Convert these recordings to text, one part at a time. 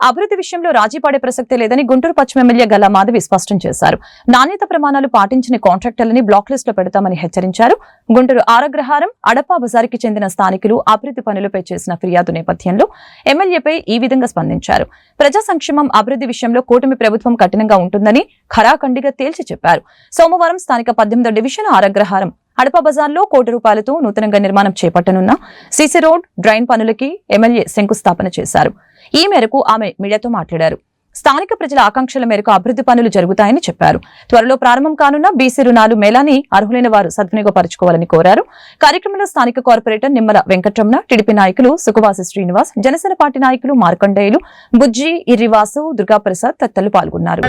అభివృద్ధి విషయంలో రాజీ పడే ప్రసక్తే లేదని గుంటూరు పశ్చిమ ఎమ్మెల్యే గల్లా మాధవి స్పష్టం చేశారు. నాణ్యత ప్రమాణాలు పాటించిన కాంట్రాక్టర్లని బ్లాక్ లిస్ట్లో పెడతామని హెచ్చరించారు. గుంటూరు ఆరగ్రహారం అడపా బజార్కి చెందిన స్థానికులు అభివృద్ధి పనులపై చేసిన ఫిర్యాదు నేపథ్యంలో ఎమ్మెల్యేపై ఈ విధంగా స్పందించారు. ప్రజా సంక్షేమం అభివృద్ధి విషయంలో కూటమి ప్రభుత్వం కఠినంగా ఉంటుందని ఖరాఖండిగా తేల్చి చెప్పారు. సోమవారం స్థానిక పద్దెనిమిదో డివిజన్ ఆరగ్రహారం అడప బజార్లో కోటి రూపాయలతో నూతనంగా నిర్మాణం చేపట్టనున్న సీసీ రోడ్ డ్రైన్ పనులకి ఎమ్మెల్యే శంకుస్థాపన చేశారు. ఈ మేరకు ఆమె మీడియాతో మాట్లాడారు. స్థానిక ప్రజల ఆకాంక్షల మేరకు అభివృద్ధి పనులు జరుగుతాయని చెప్పారు. త్వరలో ప్రారంభం కానున్న బీసీ రుణాలు మేళాని అర్హులైన వారు సద్వినియోగపరచుకోవాలని కోరారు. కార్యక్రమంలో స్థానిక కార్పొరేటర్ నిమ్మల వెంకటరమణ టీడీపీ నాయకులు సుఖవాసి శ్రీనివాస్ జనసేన పార్టీ నాయకులు మార్కండేయులు బుజ్జి ఇర్రివాసు దుర్గాప్రసాద్ తదితరులు పాల్గొన్నారు.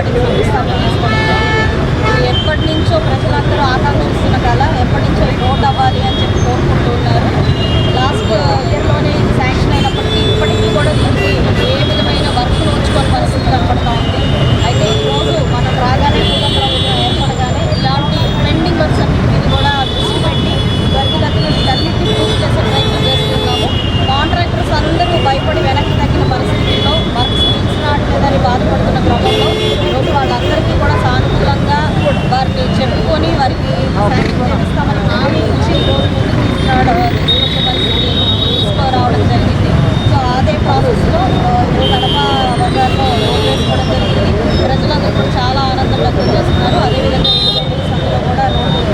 পার্টি విడుదల చేస్తున్నారు. అదేవిధంగా కూడా నోటు